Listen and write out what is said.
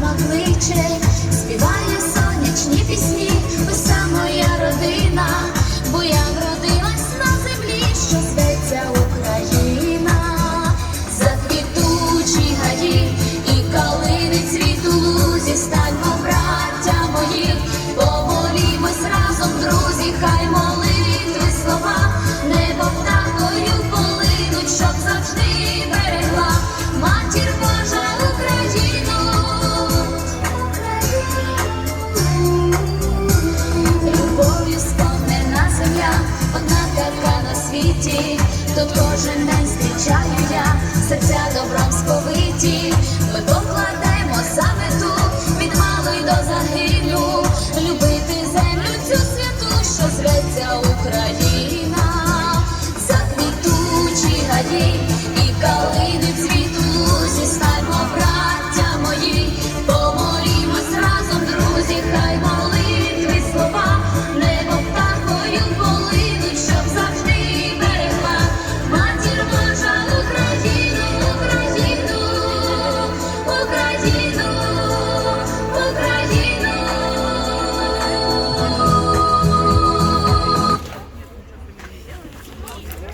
мама кличе. світі, тут кожен день зустрічаю я, серця добром сповиті, ми покладаємо саме тут, від малої до загилю, любити землю цю святу, що зветься Україна, за квітучі гаді і кали.